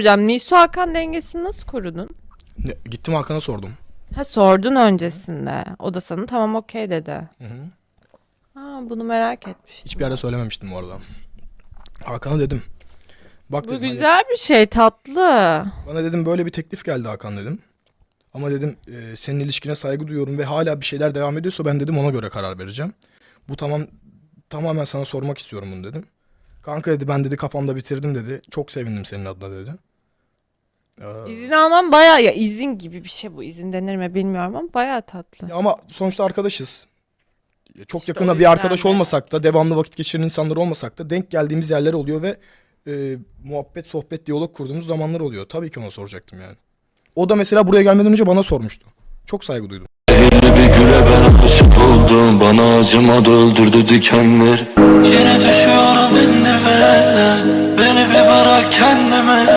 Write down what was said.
Hocam Nisu Hakan dengesini nasıl korudun? Ne- Gittim Hakan'a sordum. Ha sordun öncesinde. O da sana tamam okey dedi. Hı hı. Ha bunu merak etmiştim. Hiçbir yerde söylememiştim bu arada. Hakan'a dedim. Bak Bu dedim, hani güzel bir şey tatlı. bana dedim böyle bir teklif geldi Hakan dedim. Ama dedim e, senin ilişkine saygı duyuyorum ve hala bir şeyler devam ediyorsa ben dedim ona göre karar vereceğim. Bu tamam tamamen sana sormak istiyorum bunu dedim. Kanka dedi ben dedi kafamda bitirdim dedi. Çok sevindim senin adına dedi. Ee, İzin almam baya ya izin gibi bir şey bu. İzin denir mi bilmiyorum ama baya tatlı. Ya ama sonuçta arkadaşız. Çok İşte o yakında bir yüzden arkadaş de. olmasak da, devamlı vakit geçiren insanlar olmasak da denk geldiğimiz yerler oluyor ve e, muhabbet, sohbet, diyalog kurduğumuz zamanlar oluyor. Tabii ki ona soracaktım yani. O da mesela buraya gelmeden önce bana sormuştu. Çok saygı duydum. Zehirli bir güle ben oldum Bana acımadı öldürdü dikenler Yine düşüyorum Beni bir bırak kendime